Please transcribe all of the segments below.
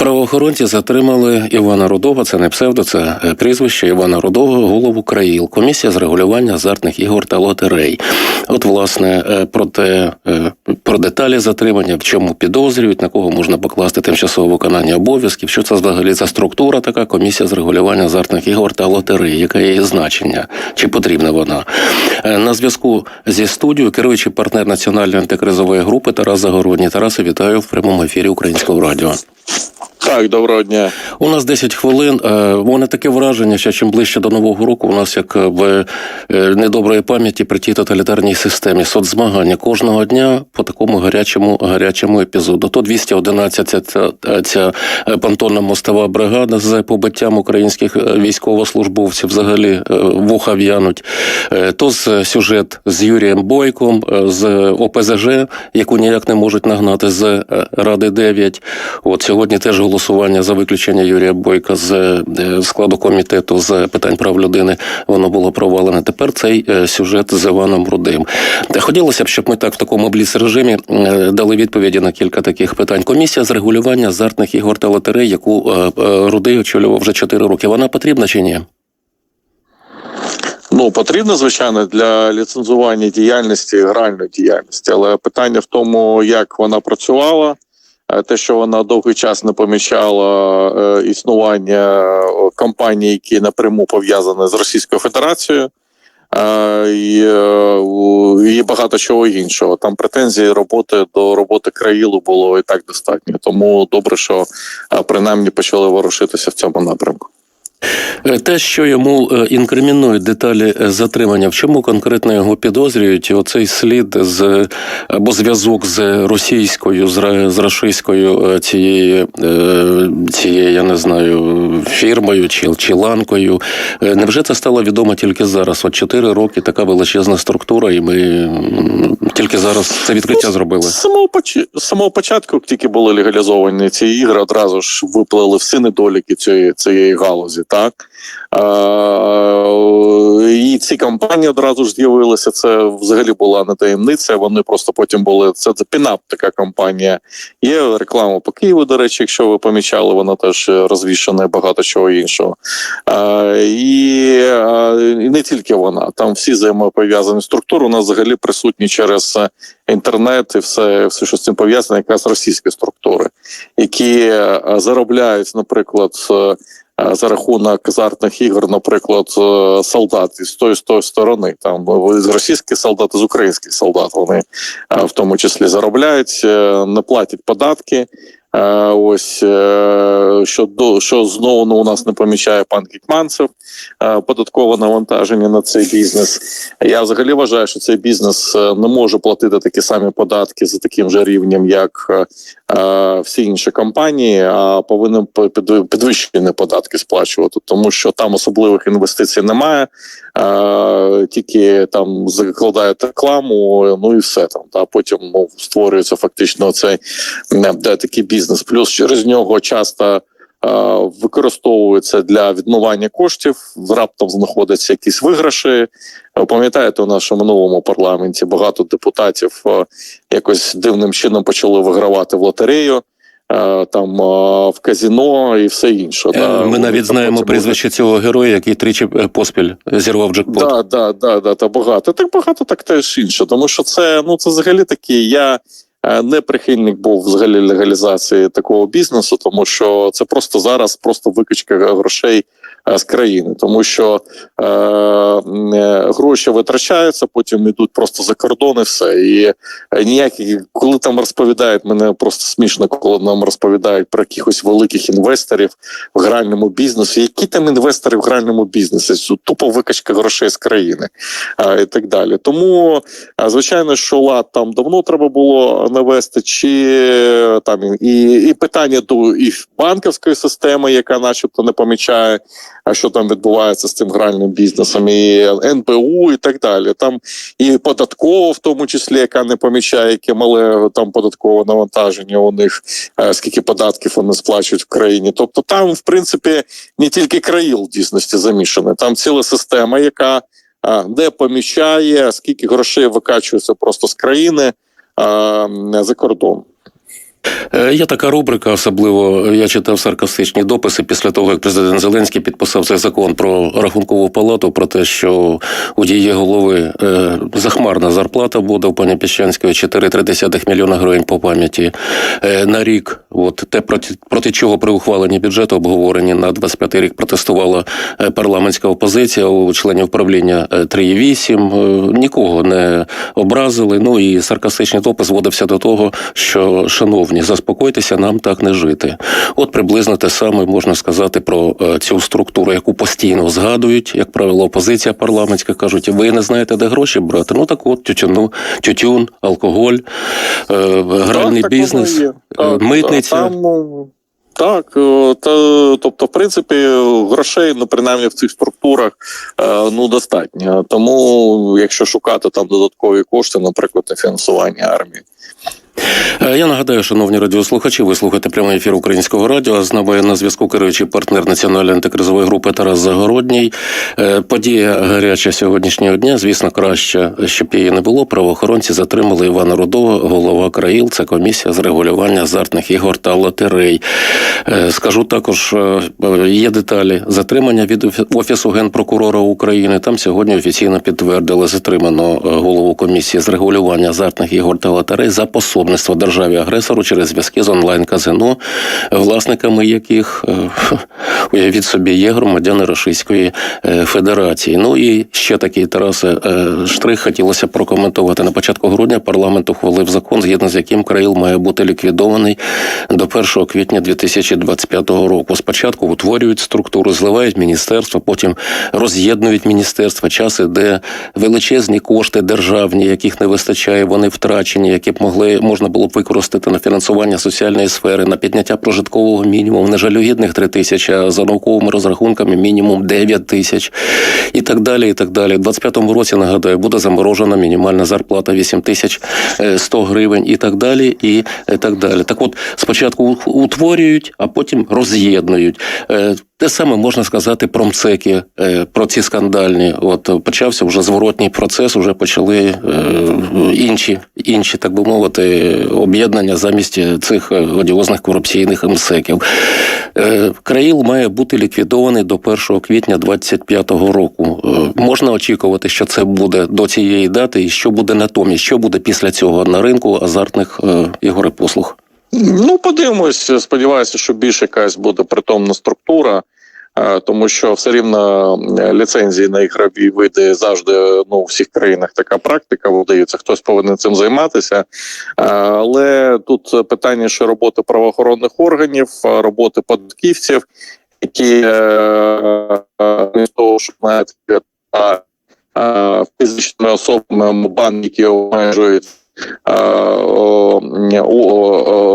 Правоохоронці затримали Івана Рудова. Це не псевдо, це е, прізвище Івана Рудова, голову країл. Комісія з регулювання азартних ігор та лотерей. От, власне, е, про те, е, про деталі затримання, в чому підозрюють, на кого можна покласти тимчасове виконання обов'язків. Що це взагалі за структура така комісія з регулювання азартних ігор та лотерей, яке її значення? Чи потрібна вона? На зв'язку зі студією керуючий партнер національної антикризової групи Тарас Загородній. Тарасе, вітаю в прямому ефірі Українського радіо. Так, доброго дня. У нас 10 хвилин. Е, мене таке враження, що чим ближче до нового року, у нас як в е, недоброї пам'яті при тій тоталітарній системі соцзмагання кожного дня по такому гарячому гарячому епізоду. То 211 ця, ця, е, понтонна мостова бригада з побиттям українських е, військовослужбовців взагалі е, вуха в'януть. Е, То з сюжет з Юрієм Бойком, е, з ОПЗЖ, яку ніяк не можуть нагнати з е, Ради 9. От сьогодні теж голосування за виключення Юрія Бойка з е, складу комітету з питань прав людини воно було провалене. Тепер цей е, сюжет з Іваном Рудим. Хотілося б, щоб ми так в такому бліц режимі дали відповіді на кілька таких питань. Комісія з регулювання азартних ігор та лотерей, яку е, е, Рудий очолював вже 4 роки. Вона потрібна чи ні? Ну потрібно, звичайно, для ліцензування діяльності, гральної діяльності, але питання в тому, як вона працювала. Е, Те, що вона довгий час не помічала е, існування е, компаній, які напряму пов'язані з Російською Федерацією, і, і багато чого іншого. Там претензії роботи до роботи країлу було і так достатньо. Тому добре, що принаймні почали ворушитися в цьому напрямку. Те, що йому е, інкримінують деталі е, затримання, в чому конкретно його підозрюють? Оцей слід з або зв'язок з російською, з, ра- рашистською цією, е, цією, я не знаю, фірмою чи, чи ланкою. Невже це стало відомо тільки зараз? От чотири роки така величезна структура, і ми тільки зараз це відкриття зробили. З самого, поч... з самого початку, як тільки були легалізовані ці ігри, одразу ж виплили всі недоліки цієї, цієї галузі, так? І ці компанії одразу ж з'явилися. Це взагалі була не таємниця. Вони просто потім були. Це, пінап така компанія. Є реклама по Києву, до речі, якщо ви помічали, вона теж розвішана і багато чого іншого. Е, і, е, і не тільки вона, там всі взаємопов'язані структури у нас взагалі присутні через інтернет і все, все що з цим пов'язане, якраз російські структури, які заробляють, наприклад. Е, За рахунок азартних ігор, наприклад, е, солдат із тої з тої сторони, там е, з російських солдат, з українських солдат вони в тому числі заробляють, не платять податки. Е, Ось е, що до що знову ну, у нас не помічає пан Кікманцев е, податкове навантаження на цей бізнес. Я взагалі вважаю, що цей бізнес не може платити такі самі податки за таким же рівнем, як всі інші компанії, а повинен по- підвищені податки сплачувати, тому що там особливих інвестицій немає. Тільки там закладають рекламу, ну і все там. Та потім ну, створюється фактично цей такий бізнес. Плюс через нього часто е, використовується для відмивання коштів. Раптом знаходяться якісь виграші. Е, Пам'ятаєте, у нашому минулому парламенті багато депутатів е, якось дивним чином почали вигравати в лотерею. Там в казіно і все інше. Да. Ми Вони навіть знаємо прізвище цього героя, який тричі поспіль зірвав джекпот. Да, да, да, да, та багато. Так багато, так теж інше. Тому що це ну це взагалі такі. Я не прихильник був взагалі легалізації такого бізнесу, тому що це просто зараз просто викачка грошей е, з країни, тому що е, е, гроші витрачаються, потім йдуть просто за кордон і все. І е, ніякі, коли там розповідають, мене просто смішно, коли нам розповідають про якихось великих інвесторів в гральному бізнесі. Які там інвестори в гральному бізнесі? Тупо викачка грошей з країни а, і так далі. Тому, звичайно, що лад там давно треба було навести, чи е, там і, і питання до і банківської системи, яка начебто не помічає, а що там відбувається з цим гральним бізнесом, і НБУ, і так далі. Там і податково, в тому числі, яка не помічає, яке мале там податкове навантаження у них, е, скільки податків вони сплачують в країні. Тобто, там, в принципі, не тільки країл дійсності замішані, там ціла система, яка не помічає, скільки грошей викачується просто з країни за кордон. Е, Є така рубрика, особливо я читав саркастичні дописи після того, як президент Зеленський підписав цей закон про рахункову палату, про те, що у її голови е, захмарна зарплата буде у пані Піщанської 4,3 мільйона гривень по пам'яті е, на рік. От те проти, проти чого при ухваленні бюджету обговоренні на 25 рік протестувала парламентська опозиція у членів правління е, 3,8. Е, Нікого не образили. Ну і саркастичний допис зводився до того, що шановні, заспокойтеся, нам так не жити. От приблизно те саме можна сказати про е, цю структуру, яку постійно згадують, як правило, опозиція парламентська кажуть, ви не знаєте, де гроші брати. Ну так от тютюну, тютюн, алкоголь, е, гральний Так, бізнес, е, Так, митниця. Там, ну, так, та, тобто, в принципі, грошей, ну, принаймні в цих структурах, ну, достатньо. Тому, якщо шукати там додаткові кошти, наприклад, на фінансування армії. Е, Я нагадаю, шановні радіослухачі, ви слухаєте прямий ефір українського радіо. З нами на зв'язку керуючий партнер національної антикризової групи Тарас Загородній. Е, Подія гаряча сьогоднішнього дня. Звісно, краще, щоб її не було. Правоохоронці затримали Івана Рудова, голова країл. Це комісія з регулювання азартних ігор та лотерей. Е, Скажу також, є деталі затримання від офісу генпрокурора України. Там сьогодні офіційно підтвердили затримано голову комісії з регулювання азартних ігор та лотерей за пособництво державі агресору через зв'язки з онлайн-казино, власниками яких е, уявіть собі є громадяни Російської е, Федерації. Ну і ще такий Тарасе е, штрих хотілося прокоментувати. На початку грудня парламент ухвалив закон, згідно з яким Країл має бути ліквідований до 1 квітня 2025 року. Спочатку утворюють структуру, зливають міністерства, потім роз'єднують міністерства. Час іде величезні кошти державні, яких не вистачає, вони втрачені, які б могли можна було б використати на фінансування соціальної сфери, на підняття прожиткового мінімуму, не жалюгідних 3 тисячі, а за науковими розрахунками мінімум 9 тисяч і так далі. І так далі. У 25-му році нагадаю, буде заморожена мінімальна зарплата 8 тисяч е, 100 гривень і так далі. І е, так далі. Так от спочатку утворюють, а потім роз'єднують. Те саме можна сказати про МЦЕКи, е, про ці скандальні. От е, почався вже зворотній процес, вже почали е, інші, інші, так би мовити, об'єднання замість цих одіозних корупційних МСЕКів. Країл має бути ліквідований до 1 квітня 2025 року. Можна очікувати, що це буде до цієї дати, і що буде натомість, що буде після цього на ринку азартних ігор і послуг. Ну, подивимось. Сподіваюся, що більш якась буде притомна структура, е, тому що все рівно е, ліцензії на ігрові види завжди ну, у всіх країнах така практика видаються. Хтось повинен цим займатися. Е, Але тут питання ще роботи правоохоронних органів, роботи податківців, які е, е, з того, що а, фізичними особами банки, обмежують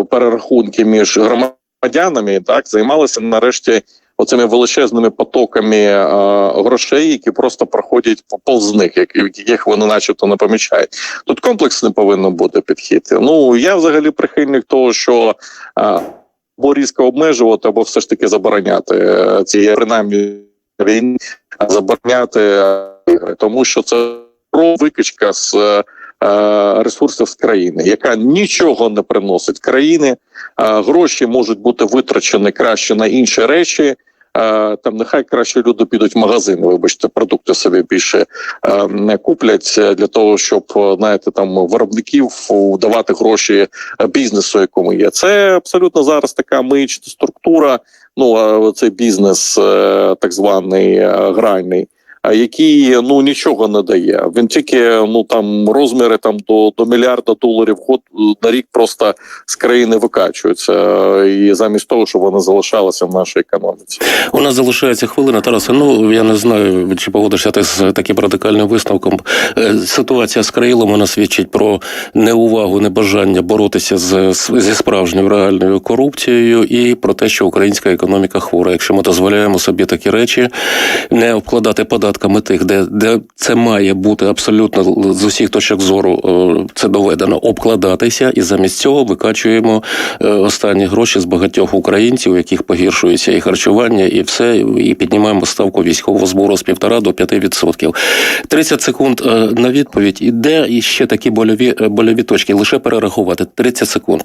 перерахунки між громадянами, так займалися нарешті оцими величезними потоками е, грошей, які просто проходять по- повз них, як- яких вони начебто не помічають. Тут комплексний повинен бути підхід. Ну я взагалі прихильник того, що е, або різко обмежувати, або все ж таки забороняти е, ці принаймні війні, забороняти е, ігри, тому що це про викачка з е, е, ресурсів з країни, яка нічого не приносить країни. Е, Гроші можуть бути витрачені краще на інші речі. Е, Там нехай краще люди підуть в магазин, вибачте, продукти собі більше е, не куплять е, для того, щоб е, знаєте, там виробників е, давати гроші е, бізнесу, якому є. Це абсолютно зараз така миюча структура. Ну цей бізнес, е, так званий е, гральний який ну нічого не дає. Він тільки ну там розміри там до, до мільярда доларів год на рік просто з країни викачуються, і замість того, щоб вони залишалися в нашій економіці. У нас залишається хвилина. Тарасе, ну я не знаю, чи погодишся ти з таким радикальним висновком. Е, Ситуація з Країлом вона свідчить про неувагу, небажання боротися з, зі справжньою реальною корупцією і про те, що українська економіка хвора. Якщо ми дозволяємо собі такі речі, не обкладати податками тих, де, де це має бути абсолютно з усіх точок зору, е, це доведено обкладатися, і замість цього викачуємо е, останні гроші з багатьох українців, у яких погіршується і харчування, і все, і піднімаємо ставку військового збору з півтора до 5%. 30 секунд е, на відповідь. І де ще такі больові, больові точки? Лише перерахувати 30 секунд.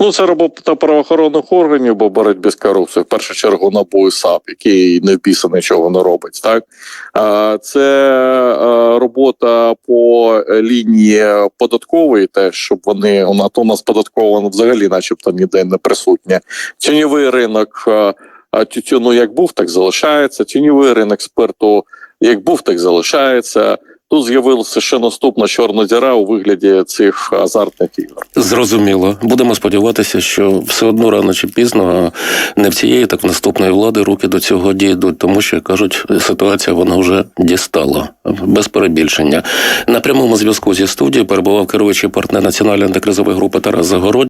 Ну, це робота правоохоронних органів, бо боротьби з корупцією, в першу чергу НАБУ і САП, який не впіса нічого не робить. Так А, це робота по лінії податкової, теж щоб вони у у нас податково взагалі, начебто, ніде не присутня. Тіньовий ринок тютюну як був, так залишається. Тіньовий ринок спирту як був, так залишається. Тут з'явилася ще наступна чорна діра у вигляді цих азартних ігор. Зрозуміло. Будемо сподіватися, що все одно рано чи пізно, не в цієї, так в наступної влади руки до цього дійдуть, тому що кажуть, ситуація вона вже дістала без перебільшення. На прямому зв'язку зі студією перебував керуючий партнер національної антикризової групи Тарас Загородній.